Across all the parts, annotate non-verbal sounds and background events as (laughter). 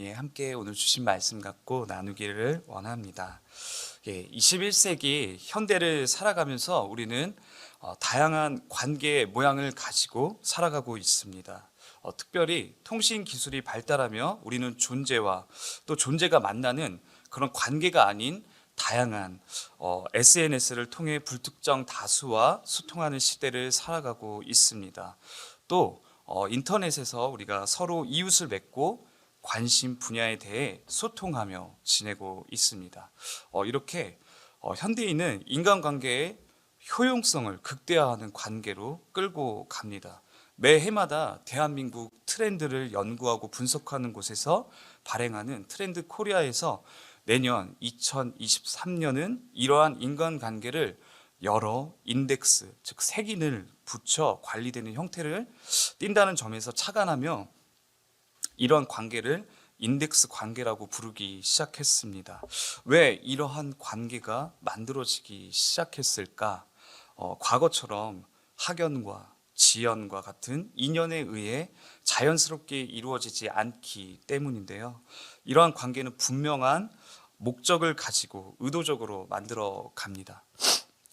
예, 함께 오늘 주신 말씀 갖고 나누기를 원합니다. 예, 21세기 현대를 살아가면서 우리는 어, 다양한 관계의 모양을 가지고 살아가고 있습니다. 어, 특별히 통신 기술이 발달하며 우리는 존재와 또 존재가 만나는 그런 관계가 아닌 다양한 어, SNS를 통해 불특정 다수와 소통하는 시대를 살아가고 있습니다. 또 어, 인터넷에서 우리가 서로 이웃을 맺고 관심 분야에 대해 소통하며 지내고 있습니다. 어, 이렇게 어, 현대인은 인간관계의 효용성을 극대화하는 관계로 끌고 갑니다. 매 해마다 대한민국 트렌드를 연구하고 분석하는 곳에서 발행하는 트렌드 코리아에서 내년 2023년은 이러한 인간관계를 여러 인덱스, 즉 색인을 붙여 관리되는 형태를 띈다는 점에서 착안하며 이러한 관계를 인덱스 관계라고 부르기 시작했습니다. 왜 이러한 관계가 만들어지기 시작했을까? 어, 과거처럼 학연과 지연과 같은 인연에 의해 자연스럽게 이루어지지 않기 때문인데요. 이러한 관계는 분명한 목적을 가지고 의도적으로 만들어 갑니다.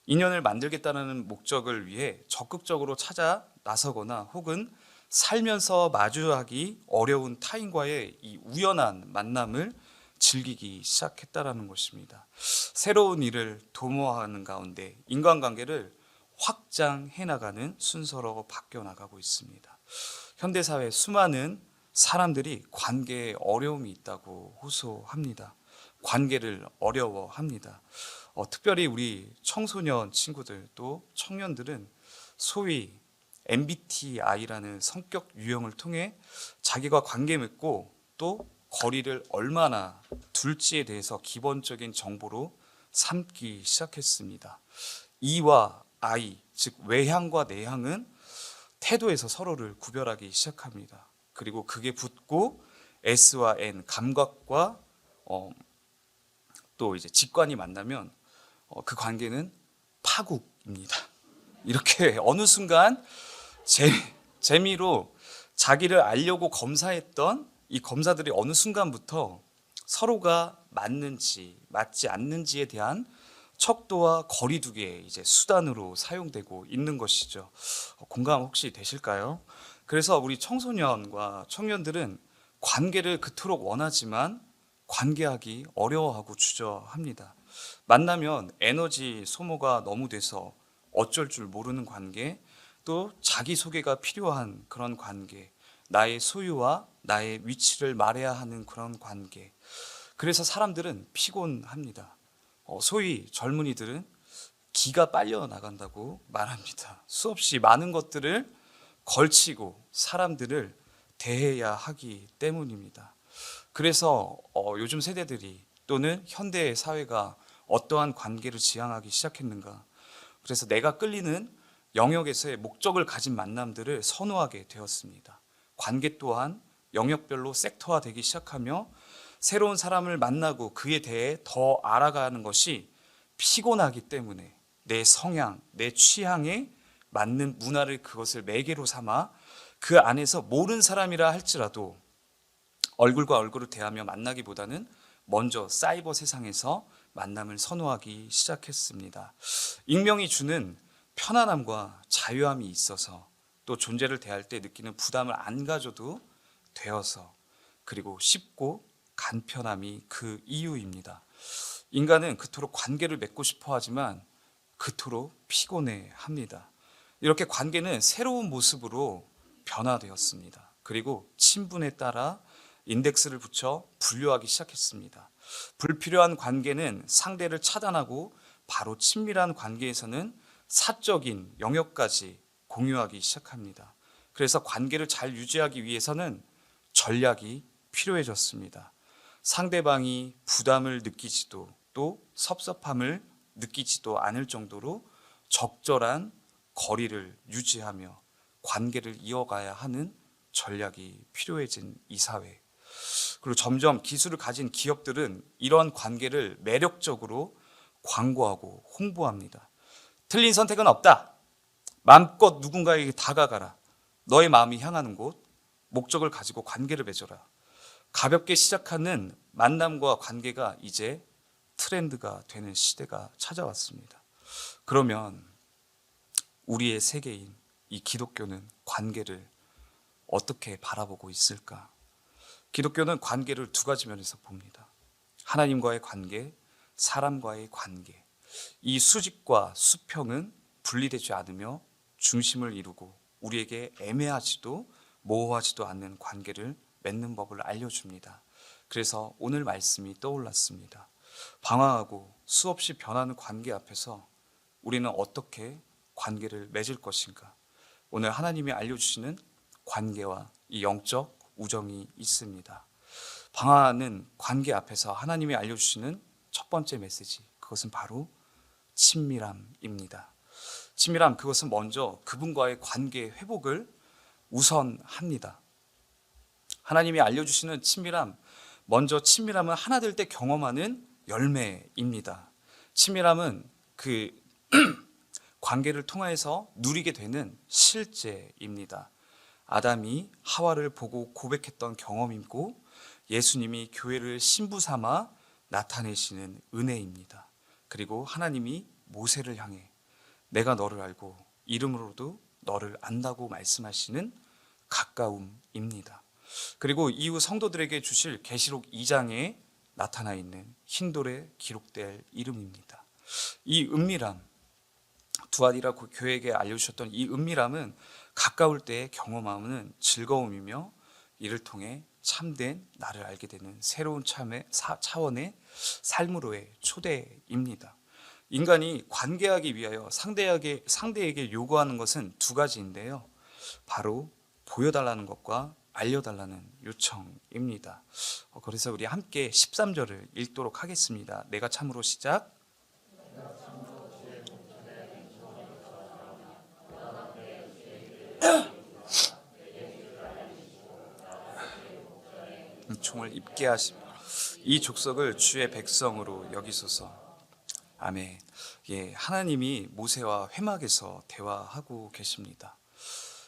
인연을 만들겠다는 목적을 위해 적극적으로 찾아 나서거나 혹은 살면서 마주하기 어려운 타인과의 이 우연한 만남을 즐기기 시작했다라는 것입니다. 새로운 일을 도모하는 가운데 인간관계를 확장해 나가는 순서로 바뀌어 나가고 있습니다. 현대 사회 수많은 사람들이 관계에 어려움이 있다고 호소합니다. 관계를 어려워합니다. 어, 특별히 우리 청소년 친구들 또 청년들은 소위 MBTI라는 성격 유형을 통해 자기가 관계 맺고 또 거리를 얼마나 둘지에 대해서 기본적인 정보로 삼기 시작했습니다. E와 I, 즉 외향과 내향은 태도에서 서로를 구별하기 시작합니다. 그리고 그게 붙고 S와 N, 감각과 어, 또 이제 직관이 만나면 어, 그 관계는 파국입니다. 이렇게 (laughs) 어느 순간 재, 재미로 자기를 알려고 검사했던 이 검사들이 어느 순간부터 서로가 맞는지 맞지 않는지에 대한 척도와 거리두기의 이제 수단으로 사용되고 있는 것이죠. 어, 공감 혹시 되실까요? 그래서 우리 청소년과 청년들은 관계를 그토록 원하지만 관계하기 어려워하고 주저합니다. 만나면 에너지 소모가 너무 돼서 어쩔 줄 모르는 관계, 또 자기 소개가 필요한 그런 관계, 나의 소유와 나의 위치를 말해야 하는 그런 관계. 그래서 사람들은 피곤합니다. 어, 소위 젊은이들은 기가 빨려 나간다고 말합니다. 수없이 많은 것들을 걸치고 사람들을 대해야 하기 때문입니다. 그래서 어, 요즘 세대들이 또는 현대 사회가 어떠한 관계를 지향하기 시작했는가? 그래서 내가 끌리는 영역에서의 목적을 가진 만남들을 선호하게 되었습니다. 관계 또한 영역별로 섹터화되기 시작하며 새로운 사람을 만나고 그에 대해 더 알아가는 것이 피곤하기 때문에 내 성향, 내 취향에 맞는 문화를 그것을 매개로 삼아 그 안에서 모르는 사람이라 할지라도 얼굴과 얼굴을 대하며 만나기보다는 먼저 사이버 세상에서 만남을 선호하기 시작했습니다. 익명이 주는 편안함과 자유함이 있어서 또 존재를 대할 때 느끼는 부담을 안 가져도 되어서 그리고 쉽고 간편함이 그 이유입니다. 인간은 그토록 관계를 맺고 싶어 하지만 그토록 피곤해 합니다. 이렇게 관계는 새로운 모습으로 변화되었습니다. 그리고 친분에 따라 인덱스를 붙여 분류하기 시작했습니다. 불필요한 관계는 상대를 차단하고 바로 친밀한 관계에서는 사적인 영역까지 공유하기 시작합니다. 그래서 관계를 잘 유지하기 위해서는 전략이 필요해졌습니다. 상대방이 부담을 느끼지도 또 섭섭함을 느끼지도 않을 정도로 적절한 거리를 유지하며 관계를 이어가야 하는 전략이 필요해진 이 사회. 그리고 점점 기술을 가진 기업들은 이러한 관계를 매력적으로 광고하고 홍보합니다. 틀린 선택은 없다. 마음껏 누군가에게 다가가라. 너의 마음이 향하는 곳, 목적을 가지고 관계를 맺어라. 가볍게 시작하는 만남과 관계가 이제 트렌드가 되는 시대가 찾아왔습니다. 그러면 우리의 세계인 이 기독교는 관계를 어떻게 바라보고 있을까? 기독교는 관계를 두 가지 면에서 봅니다. 하나님과의 관계, 사람과의 관계. 이 수직과 수평은 분리되지 않으며 중심을 이루고 우리에게 애매하지도 모호하지도 않는 관계를 맺는 법을 알려줍니다. 그래서 오늘 말씀이 떠올랐습니다. 방황하고 수없이 변하는 관계 앞에서 우리는 어떻게 관계를 맺을 것인가? 오늘 하나님이 알려주시는 관계와 이 영적 우정이 있습니다. 방황하는 관계 앞에서 하나님이 알려주시는 첫 번째 메시지, 그것은 바로 친밀함입니다. 친밀함, 그것은 먼저 그분과의 관계 회복을 우선합니다. 하나님이 알려주시는 친밀함, 먼저 친밀함은 하나 될 때 경험하는 열매입니다. 친밀함은 그 (clears throat) 관계를 통해서 누리게 되는 실제입니다. 아담이 하와를 보고 고백했던 경험이고 예수님이 교회를 신부 삼아 나타내시는 은혜입니다. 그리고 하나님이 모세를 향해 내가 너를 알고 이름으로도 너를 안다고 말씀하시는 가까움입니다. 그리고 이후 성도들에게 주실 계시록 2장에 나타나 있는 흰돌에 기록될 이름입니다. 이 은밀함 두아디라 교회에게 알려주셨던 이 은밀함은 가까울 때 경험하는 즐거움이며 이를 통해 참된 나를 알게 되는 새로운 참의 사- 차원의 삶으로의 초대입니다. 인간이 관계하기 위하여 상대에게 상대에게 요구하는 것은 두 가지인데요. 바로 보여달라는 것과 알려달라는 요청입니다. 어, 그래서 우리 함께 13절을 읽도록 하겠습니다. 내가 참으로 시작. 총을 입게 하시며 이 족속을 주의 백성으로 여기소서. 아멘. 예, 하나님이 모세와 회막에서 대화하고 계십니다.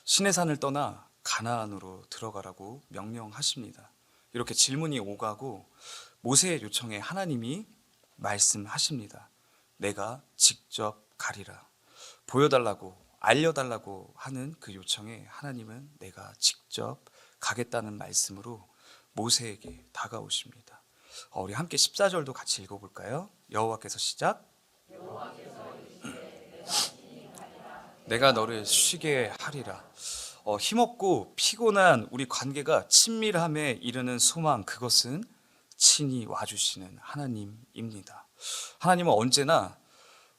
신의 산을 떠나 가나안으로 들어가라고 명령하십니다. 이렇게 질문이 오가고 모세의 요청에 하나님이 말씀하십니다. 내가 직접 가리라. 보여달라고 알려달라고 하는 그 요청에 하나님은 내가 직접 가겠다는 말씀으로 모세에게 다가오십니다. 어, 우리 함께 14절도 같이 읽어볼까요? 여호와께서 시작. (clears throat) 내가 너를 쉬게 하리라. 어, 힘없고 피곤한 우리 관계가 친밀함에 이르는 소망 그것은 친히 와주시는 하나님입니다. 하나님은 언제나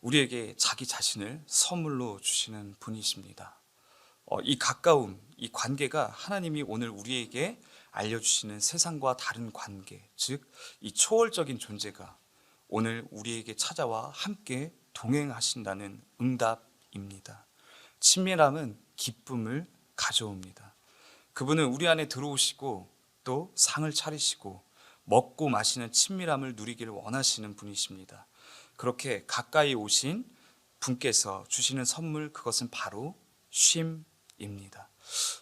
우리에게 자기 자신을 선물로 주시는 분이십니다. 어, 이 가까움, 이 관계가 하나님이 오늘 우리에게 알려주시는 세상과 다른 관계, 즉 이 초월적인 존재가 오늘 우리에게 찾아와 함께 동행하신다는 응답입니다. 친밀함은 기쁨을 가져옵니다. 그분은 우리 안에 들어오시고 또 상을 차리시고 먹고 마시는 친밀함을 누리기를 원하시는 분이십니다. 그렇게 가까이 오신 분께서 주시는 선물 그것은 바로 쉼입니다.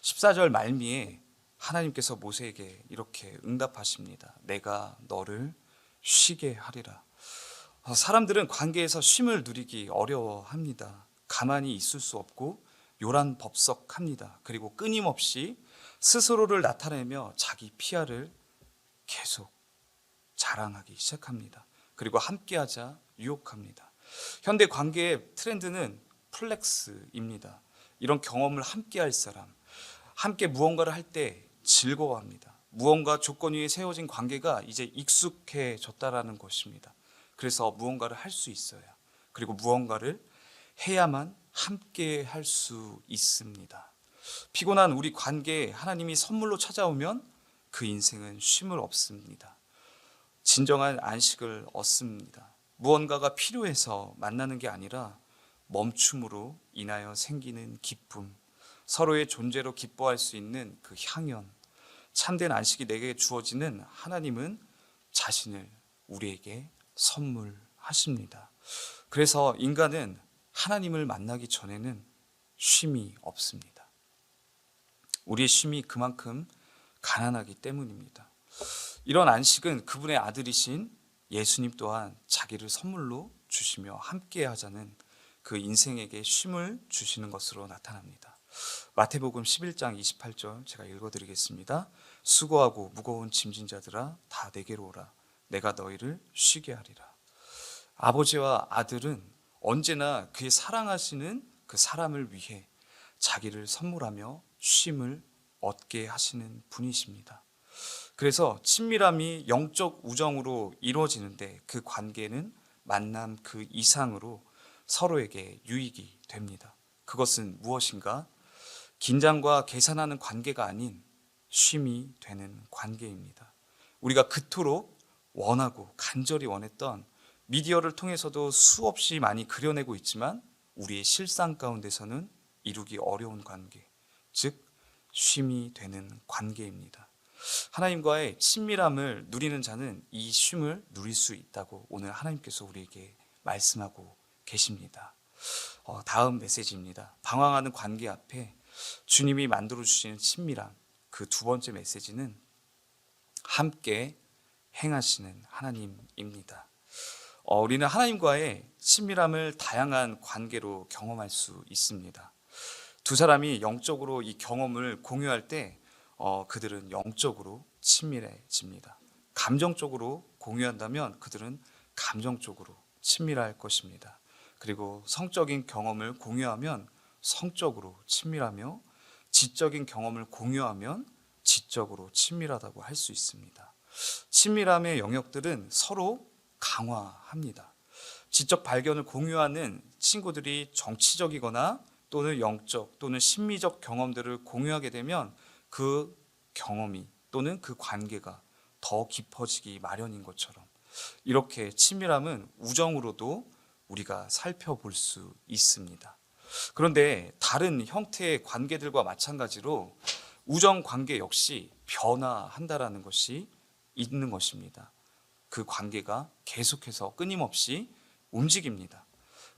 14절 말미에 하나님께서 모세에게 이렇게 응답하십니다. 내가 너를 쉬게 하리라. 어, 사람들은 관계에서 쉼을 누리기 어려워합니다. 가만히 있을 수 없고 요란법석합니다. 그리고 끊임없이 스스로를 나타내며 자기 피아를 계속 자랑하기 시작합니다. 그리고 함께하자 유혹합니다. 현대 관계의 트렌드는 플렉스입니다. 이런 경험을 함께할 사람, 함께 무언가를 할 때 즐거워합니다. 무언가 조건 위에 세워진 관계가 이제 익숙해졌다라는 것입니다. 그래서 무언가를 할 수 있어야 그리고 무언가를 해야만 함께 할 수 있습니다. 피곤한 우리 관계에 하나님이 선물로 찾아오면 그 인생은 쉼을 얻습니다. 진정한 안식을 얻습니다. 무언가가 필요해서 만나는 게 아니라 멈춤으로 인하여 생기는 기쁨, 서로의 존재로 기뻐할 수 있는 그 향연, 참된 안식이 내게 주어지는 하나님은 자신을 우리에게 선물하십니다. 그래서 인간은 하나님을 만나기 전에는 쉼이 없습니다. 우리의 쉼이 그만큼 가난하기 때문입니다. 이런 안식은 그분의 아들이신 예수님 또한 자기를 선물로 주시며 함께 하자는 그 인생에게 쉼을 주시는 것으로 나타납니다. 마태복음 11장 28절 제가 읽어 드리겠습니다. 수고하고 무거운 짐진 자들아 다 내게로 오라 내가 너희를 쉬게 하리라. 아버지와 아들은 언제나 그의 사랑하시는 그 사람을 위해 자기를 선물하며 쉼을 얻게 하시는 분이십니다. 그래서 친밀함이 영적 우정으로 이루어지는데 그 관계는 만남 그 이상으로 서로에게 유익이 됩니다. 그것은 무엇인가? 긴장과 계산하는 관계가 아닌 쉼이 되는 관계입니다. 우리가 그토록 원하고 간절히 원했던 미디어를 통해서도 수없이 많이 그려내고 있지만 우리의 실상 가운데서는 이루기 어려운 관계, 즉 쉼이 되는 관계입니다. 하나님과의 친밀함을 누리는 자는 이 쉼을 누릴 수 있다고 오늘 하나님께서 우리에게 말씀하고 계십니다. 어, 다음 메시지입니다. 방황하는 관계 앞에 주님이 만들어 주시는 친밀함. 그 두 번째 메시지는 함께 행하시는 하나님입니다. 어, 우리는 하나님과의 친밀함을 다양한 관계로 경험할 수 있습니다. 두 사람이 영적으로 이 경험을 공유할 때 어, 그들은 영적으로 친밀해집니다. 감정적으로 공유한다면 그들은 감정적으로 친밀할 것입니다. 그리고 성적인 경험을 공유하면 성적으로 친밀하며 지적인 경험을 공유하면 지적으로 친밀하다고 할 수 있습니다. 친밀함의 영역들은 서로 강화합니다. 지적 발견을 공유하는 친구들이 정치적이거나 또는 영적 또는 심미적 경험들을 공유하게 되면 그 경험이 또는 그 관계가 더 깊어지기 마련인 것처럼 이렇게 친밀함은 우정으로도 우리가 살펴볼 수 있습니다. 그런데 다른 형태의 관계들과 마찬가지로 우정 관계 역시 변화한다라는 것이 있는 것입니다. 그 관계가 계속해서 끊임없이 움직입니다.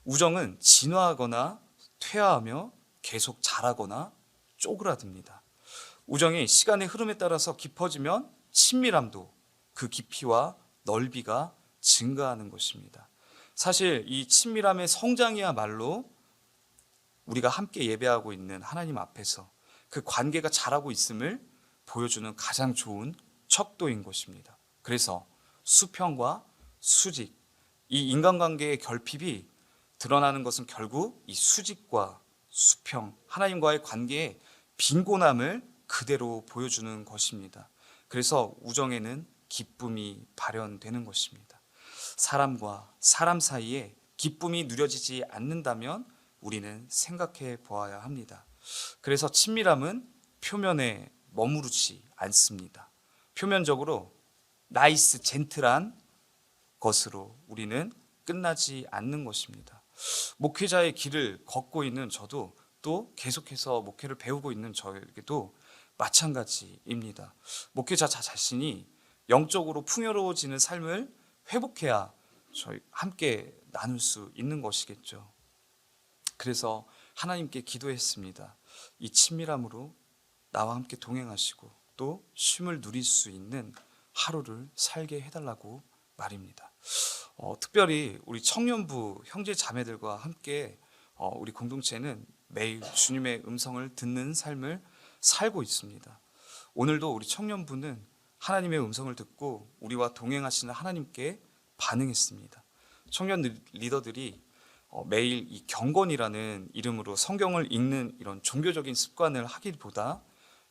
우정은 진화하거나 퇴화하며 계속 자라거나 쪼그라듭니다. 우정이 시간의 흐름에 따라서 깊어지면 친밀함도 그 깊이와 넓이가 증가하는 것입니다. 사실 이 친밀함의 성장이야말로 우리가 함께 예배하고 있는 하나님 앞에서 그 관계가 자라고 있음을 보여주는 가장 좋은 척도인 것입니다. 그래서 수평과 수직, 이 인간관계의 결핍이 드러나는 것은 결국 이 수직과 수평, 하나님과의 관계의 빈곤함을 그대로 보여주는 것입니다. 그래서 우정에는 기쁨이 발현되는 것입니다. 사람과 사람 사이에 기쁨이 누려지지 않는다면 우리는 생각해 보아야 합니다. 그래서 친밀함은 표면에 머무르지 않습니다. 표면적으로 나이스 젠틀한 것으로 우리는 끝나지 않는 것입니다. 목회자의 길을 걷고 있는 저도 또 계속해서 목회를 배우고 있는 저에게도 마찬가지입니다. 목회자 자신이 영적으로 풍요로워지는 삶을 회복해야 저희 함께 나눌 수 있는 것이겠죠. 그래서 하나님께 기도했습니다. 이 친밀함으로 나와 함께 동행하시고 또 쉼을 누릴 수 있는 하루를 살게 해달라고 말입니다. 어, 특별히 우리 청년부 형제 자매들과 함께 어, 우리 공동체는 매일 주님의 음성을 듣는 삶을 살고 있습니다. 오늘도 우리 청년부는 하나님의 음성을 듣고 우리와 동행하시는 하나님께 반응했습니다. 청년 리더들이 어, 매일 이 경건이라는 이름으로 성경을 읽는 이런 종교적인 습관을 하기보다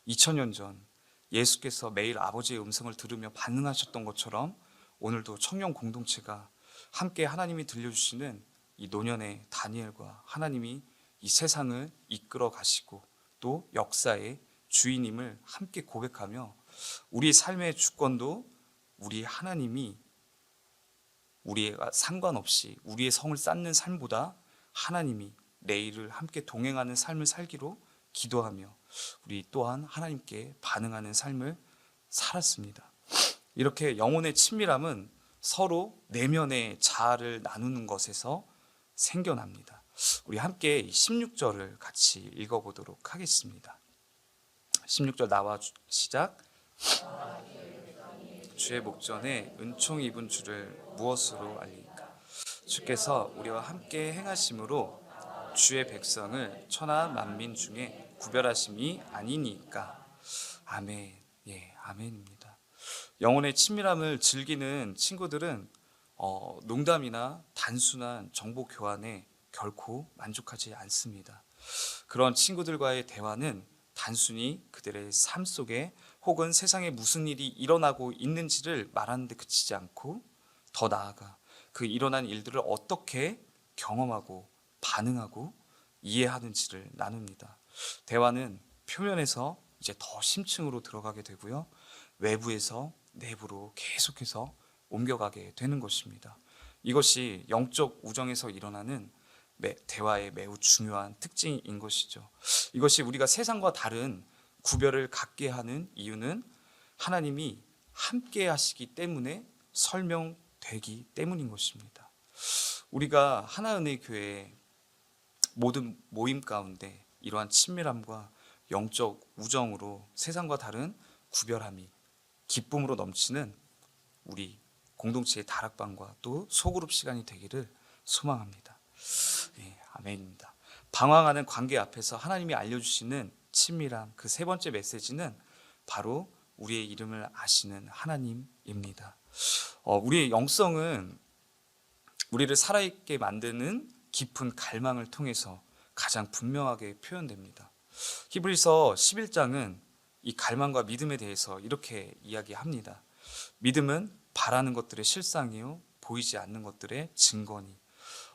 2000년 전 예수께서 매일 아버지의 음성을 들으며 반응하셨던 것처럼 오늘도 청년 공동체가 함께 하나님이 들려주시는 이 노년의 다니엘과 하나님이 이 세상을 이끌어 가시고 또 역사의 주인임을 함께 고백하며 우리 삶의 주권도 우리 하나님이 우리의 상관없이 우리의 성을 쌓는 삶보다 하나님이 내일을 함께 동행하는 삶을 살기로 기도하며 우리 또한 하나님께 반응하는 삶을 살았습니다. 이렇게 영혼의 친밀함은 서로 내면의 자아를 나누는 것에서 생겨납니다. 우리 함께 16절을 같이 읽어보도록 하겠습니다. 16절 나와 시작. 주의 목전에 은총 입은 줄을 무엇으로 알리까? 주께서 우리와 함께 행하심으로 주의 백성을 천하 만민 중에 구별하심이 아니니까. 아멘. 예, 아멘입니다. 영혼의 친밀함을 즐기는 친구들은 어, 농담이나 단순한 정보 교환에 결코 만족하지 않습니다. 그런 친구들과의 대화는 단순히 그들의 삶 속에 혹은 세상에 무슨 일이 일어나고 있는지를 말하는 데 그치지 않고 더 나아가 그 일어난 일들을 어떻게 경험하고 반응하고 이해하는지를 나눕니다. 대화는 표면에서 이제 더 심층으로 들어가게 되고요. 외부에서 내부로 계속해서 옮겨가게 되는 것입니다. 이것이 영적 우정에서 일어나는 매- 대화의 매우 중요한 특징인 것이죠. 이것이 우리가 세상과 다른 구별을 갖게 하는 이유는 하나님이 함께 하시기 때문에 설명 되기 때문인 것입니다. 우리가 하나은혜 교회 모든 모임 가운데 이러한 친밀함과 영적 우정으로 세상과 다른 구별함이 기쁨으로 넘치는 우리 공동체의 다락방과 또 소그룹 시간이 되기를 소망합니다. 예, 아멘입니다. 방황하는 관계 앞에서 하나님이 알려주시는 친밀함 그 세 번째 메시지는 바로 우리의 이름을 아시는 하나님입니다. 어, 우리의 영성은 우리를 살아있게 만드는 깊은 갈망을 통해서 가장 분명하게 표현됩니다. 히브리서 11장은 이 갈망과 믿음에 대해서 이렇게 이야기합니다. 믿음은 바라는 것들의 실상이요 보이지 않는 것들의 증거니.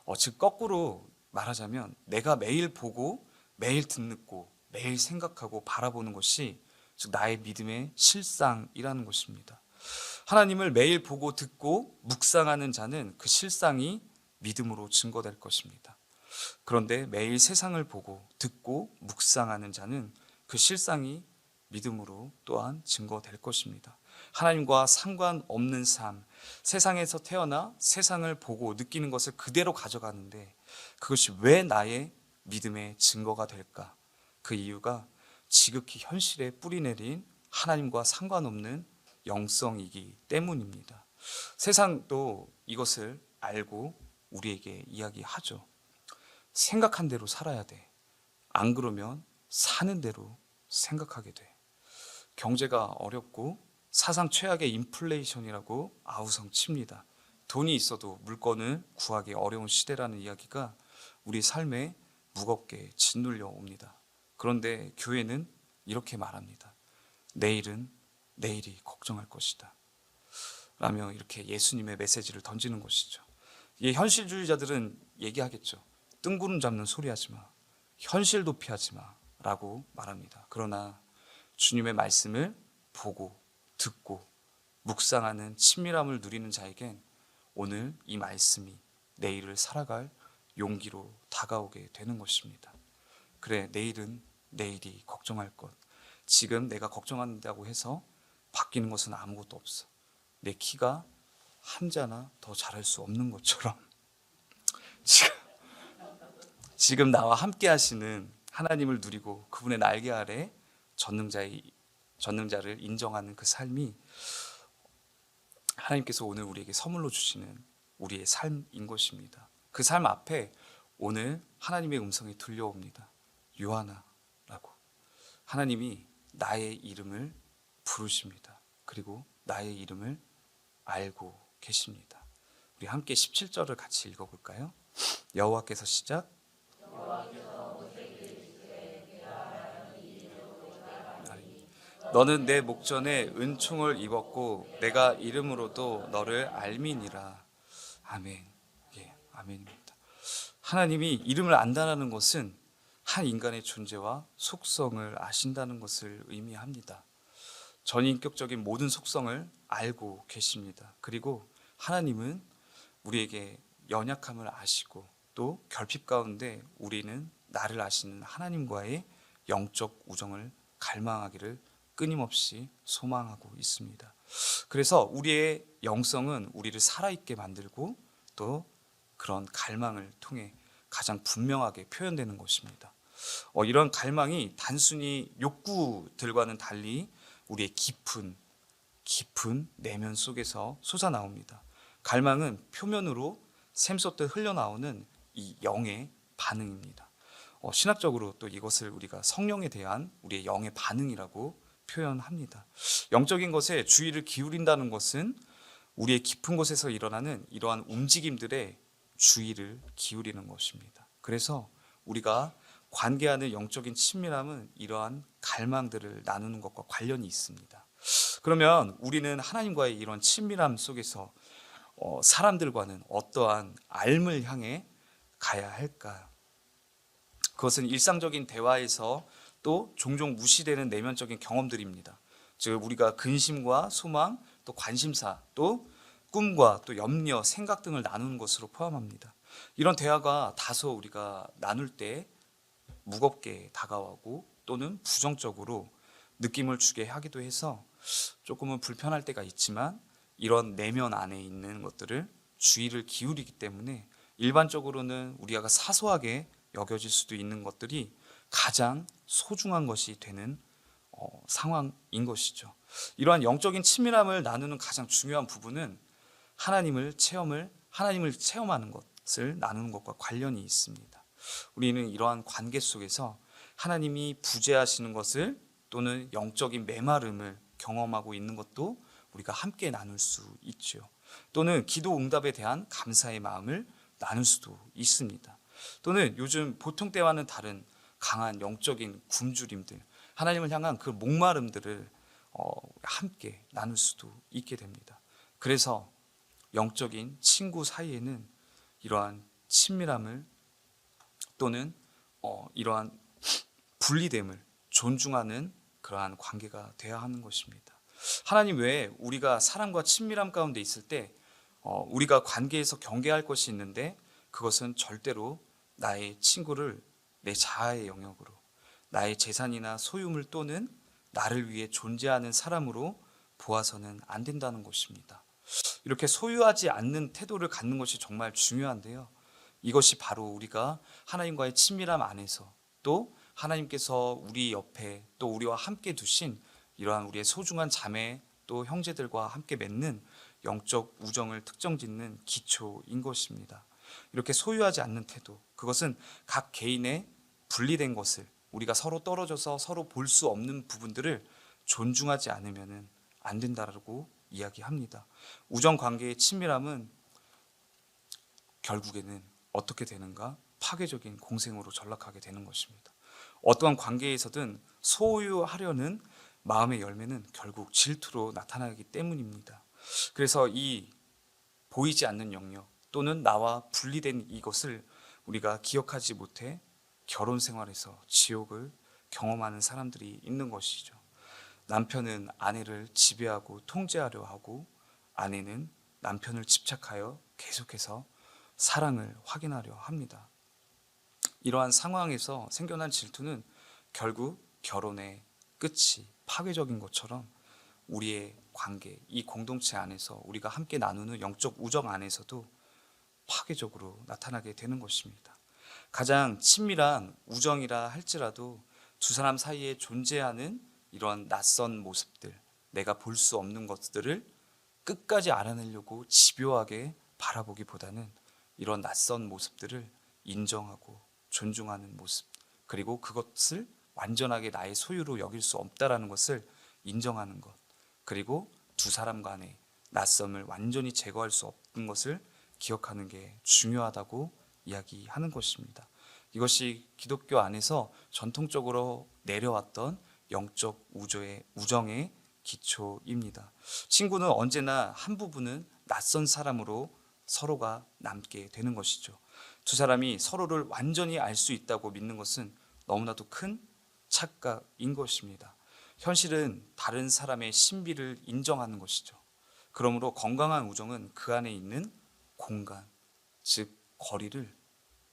어, 즉 거꾸로 말하자면 내가 매일 보고 매일 듣고 매일 생각하고 바라보는 것이 즉 나의 믿음의 실상이라는 것입니다. 하나님을 매일 보고 듣고 묵상하는 자는 그 실상이 믿음으로 증거될 것입니다. 그런데 매일 세상을 보고 듣고 묵상하는 자는 그 실상이 믿음으로 또한 증거될 것입니다. 하나님과 상관없는 삶, 세상에서 태어나 세상을 보고 느끼는 것을 그대로 가져가는데 그것이 왜 나의 믿음의 증거가 될까? 그 이유가 지극히 현실에 뿌리 내린 하나님과 상관없는 영성이기 때문입니다. 세상도 이것을 알고 우리에게 이야기하죠. 생각한 대로 살아야 돼. 안 그러면 사는 대로 생각하게 돼. 경제가 어렵고 사상 최악의 인플레이션이라고 아우성 칩니다. 돈이 있어도 물건을 구하기 어려운 시대라는 이야기가 우리 삶에 무겁게 짓눌려 옵니다. 그런데 교회는 이렇게 말합니다. 내일은 내일이 걱정할 것이다. 라며 이렇게 예수님의 메시지를 던지는 것이죠. 이 현실주의자들은 얘기하겠죠. 뜬구름 잡는 소리 하지 마. 현실 도피하지 마. 라고 말합니다. 그러나 주님의 말씀을 보고 듣고 묵상하는 친밀함을 누리는 자에겐 오늘 이 말씀이 내일을 살아갈 용기로 다가오게 되는 것입니다. 그래, 내일은 내일이 걱정할 것. 지금 내가 걱정한다고 해서 바뀌는 것은 아무것도 없어. 내 키가 한 자나 더 자랄 수 없는 것처럼 (laughs) 지금, 지금 나와 함께 하시는 하나님을 누리고 그분의 날개 아래 전능자의 전능자를 인정하는 그 삶이 하나님께서 오늘 우리에게 선물로 주시는 우리의 삶인 것입니다. 그 삶 앞에 오늘 하나님의 음성이 들려옵니다. 요하나라고 하나님이 나의 이름을 부르십니다. 그리고 나의 이름을 알고 계십니다. 우리 함께 17절을 같이 읽어 볼까요? 여호와께서 시작. 너는 내 목전에 은총을 입었고 내가 이름으로도 너를 알미니라. 아멘. 예, 아멘입니다. 하나님이 이름을 안다는 것은 한 인간의 존재와 속성을 아신다는 것을 의미합니다. 전인격적인 모든 속성을 알고 계십니다. 그리고 하나님은 우리에게 연약함을 아시고 또 결핍 가운데 우리는 나를 아시는 하나님과의 영적 우정을 갈망하기를 끊임없이 소망하고 있습니다. 그래서 우리의 영성은 우리를 살아있게 만들고 또 그런 갈망을 통해 가장 분명하게 표현되는 것입니다. 어, 이런 갈망이 단순히 욕구들과는 달리 우리의 깊은 깊은 내면 속에서 솟아나옵니다. 갈망은 표면으로 샘솟듯 흘러나오는 이 영의 반응입니다. 어, 신학적으로 또 이것을 우리가 성령에 대한 우리의 영의 반응이라고 표현합니다. 영적인 것에 주의를 기울인다는 것은 우리의 깊은 곳에서 일어나는 이러한 움직임들에 주의를 기울이는 것입니다. 그래서 우리가 관계하는 영적인 친밀함은 이러한 갈망들을 나누는 것과 관련이 있습니다. 그러면 우리는 하나님과의 이런 친밀함 속에서 어, 사람들과는 어떠한 알을 향해 가야 할까? 그것은 일상적인 대화에서 또 종종 무시되는 내면적인 경험들입니다. 즉 우리가 근심과 소망, 또 관심사, 또 꿈과 또 염려, 생각 등을 나누는 것으로 포함합니다. 이런 대화가 다소 우리가 나눌 때 무겁게 다가오고 또는 부정적으로 느낌을 주게 하기도 해서 조금은 불편할 때가 있지만 이런 내면 안에 있는 것들을 주의를 기울이기 때문에 일반적으로는 우리가 사소하게 여겨질 수도 있는 것들이 가장 소중한 것이 되는 어, 상황인 것이죠. 이러한 영적인 친밀함을 나누는 가장 중요한 부분은 하나님을 체험을 하나님을 체험하는 것을 나누는 것과 관련이 있습니다. 우리는 이러한 관계 속에서 하나님이 부재하시는 것을 또는 영적인 메마름을 경험하고 있는 것도 우리가 함께 나눌 수 있죠. 또는 기도 응답에 대한 감사의 마음을 나눌 수도 있습니다. 또는 요즘 보통 때와는 다른 강한 영적인 굶주림들, 하나님을 향한 그 목마름들을 어, 함께 나눌 수도 있게 됩니다. 그래서 영적인 친구 사이에는 이러한 친밀함을 또는 어, 이러한 분리됨을 존중하는 그러한 관계가 되어야 하는 것입니다. 하나님 외에 우리가 사람과 친밀함 가운데 있을 때 어, 우리가 관계에서 경계할 것이 있는데 그것은 절대로 나의 친구를 내 자아의 영역으로 나의 재산이나 소유물 또는 나를 위해 존재하는 사람으로 보아서는 안 된다는 것입니다. 이렇게 소유하지 않는 태도를 갖는 것이 정말 중요한데요. 이것이 바로 우리가 하나님과의 친밀함 안에서 또 하나님께서 우리 옆에 또 우리와 함께 두신 이러한 우리의 소중한 자매 또 형제들과 함께 맺는 영적 우정을 특정 짓는 기초인 것입니다. 이렇게 소유하지 않는 태도, 그것은 각 개인의 분리된 것을 우리가 서로 떨어져서 서로 볼 수 없는 부분들을 존중하지 않으면 안 된다라고 이야기합니다. 우정 관계의 친밀함은 결국에는 어떻게 되는가? 파괴적인 공생으로 전락하게 되는 것입니다. 어떠한 관계에서든 소유하려는 마음의 열매는 결국 질투로 나타나기 때문입니다. 그래서 이 보이지 않는 영역 또는 나와 분리된 이것을 우리가 기억하지 못해 결혼 생활에서 지옥을 경험하는 사람들이 있는 것이죠. 남편은 아내를 지배하고 통제하려 하고 아내는 남편을 집착하여 계속해서 사랑을 확인하려 합니다. 이러한 상황에서 생겨난 질투는 결국 결혼의 끝이 파괴적인 것처럼 우리의 관계, 이 공동체 안에서 우리가 함께 나누는 영적 우정 안에서도 파괴적으로 나타나게 되는 것입니다. 가장 친밀한 우정이라 할지라도 두 사람 사이에 존재하는 이러한 낯선 모습들, 내가 볼 수 없는 것들을 끝까지 알아내려고 집요하게 바라보기보다는 이런 낯선 모습들을 인정하고 존중하는 모습, 그리고 그것을 완전하게 나의 소유로 여길 수 없다라는 것을 인정하는 것, 그리고 두 사람 간의 낯섦을 완전히 제거할 수 없는 것을 기억하는 게 중요하다고 이야기하는 것입니다. 이것이 기독교 안에서 전통적으로 내려왔던 영적 우조의 우정의 기초입니다. 친구는 언제나 한 부분은 낯선 사람으로 서로가 남게 되는 것이죠. 두 사람이 서로를 완전히 알 수 있다고 믿는 것은 너무나도 큰 착각인 것입니다. 현실은 다른 사람의 신비를 인정하는 것이죠. 그러므로 건강한 우정은 그 안에 있는 공간, 즉 거리를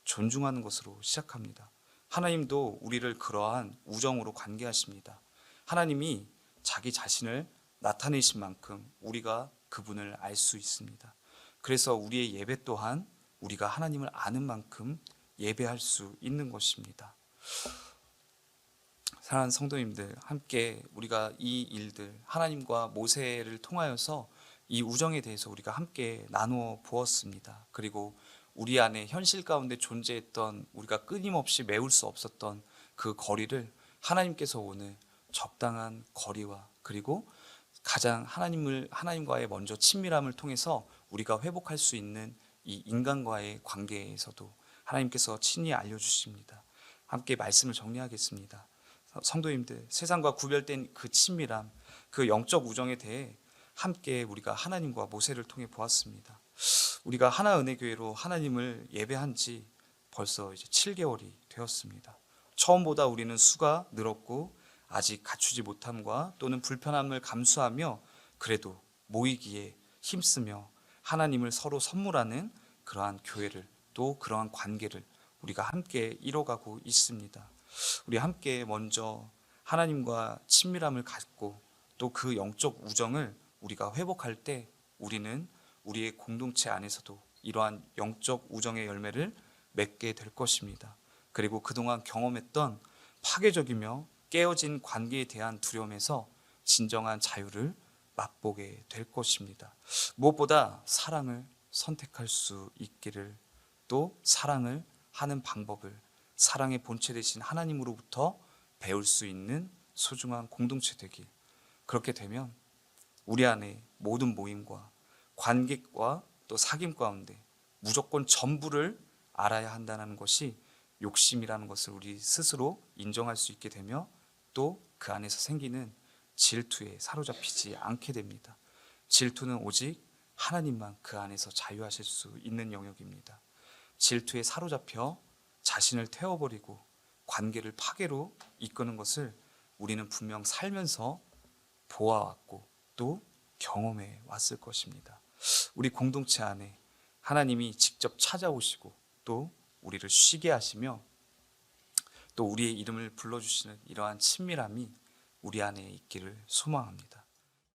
존중하는 것으로 시작합니다. 하나님도 우리를 그러한 우정으로 관계하십니다. 하나님이 자기 자신을 나타내신 만큼 우리가 그분을 알 수 있습니다. 그래서 우리의 예배 또한 우리가 하나님을 아는 만큼 예배할 수 있는 것입니다. 사랑하는 성도님들 함께 우리가 이 일들 하나님과 모세를 통하여서 이 우정에 대해서 우리가 함께 나누어 보았습니다. 그리고 우리 안에 현실 가운데 존재했던 우리가 끊임없이 메울 수 없었던 그 거리를 하나님께서 오늘 적당한 거리와 그리고 가장 하나님을 하나님과의 먼저 친밀함을 통해서 우리가 회복할 수 있는 이 인간과의 관계에서도 하나님께서 친히 알려 주십니다. 함께 말씀을 정리하겠습니다. 성도님들, 세상과 구별된 그 친밀함, 그 영적 우정에 대해 함께 우리가 하나님과 모세를 통해 보았습니다. 우리가 하나 은혜 교회로 하나님을 예배한 지 벌써 이제 7개월이 되었습니다. 처음보다 우리는 수가 늘었고 아직 갖추지 못함과 또는 불편함을 감수하며 그래도 모이기에 힘쓰며 하나님을 서로 선물하는 그러한 교회를 또 그러한 관계를 우리가 함께 이뤄가고 있습니다. 우리 함께 먼저 하나님과 친밀함을 갖고 또 그 영적 우정을 우리가 회복할 때 우리는 우리의 공동체 안에서도 이러한 영적 우정의 열매를 맺게 될 것입니다. 그리고 그동안 경험했던 파괴적이며 깨어진 관계에 대한 두려움에서 진정한 자유를 맛보게 될 것입니다. 무엇보다 사랑을 선택할 수 있기를 또 사랑을 하는 방법을 사랑의 본체 되신 하나님으로부터 배울 수 있는 소중한 공동체 되길 그렇게 되면 우리 안에 모든 모임과 관객과 또 사귐 가운데 무조건 전부를 알아야 한다는 것이 욕심이라는 것을 우리 스스로 인정할 수 있게 되며 또 그 안에서 생기는 질투에 사로잡히지 않게 됩니다. 질투는 오직 하나님만 그 안에서 자유하실 수 있는 영역입니다. 질투에 사로잡혀 자신을 태워버리고 관계를 파괴로 이끄는 것을 우리는 분명 살면서 보아왔고 또 경험해 왔을 것입니다. 우리 공동체 안에 하나님이 직접 찾아오시고 또 우리를 쉬게 하시며 또 우리의 이름을 불러주시는 이러한 친밀함이 우리 안에 있기를 소망합니다.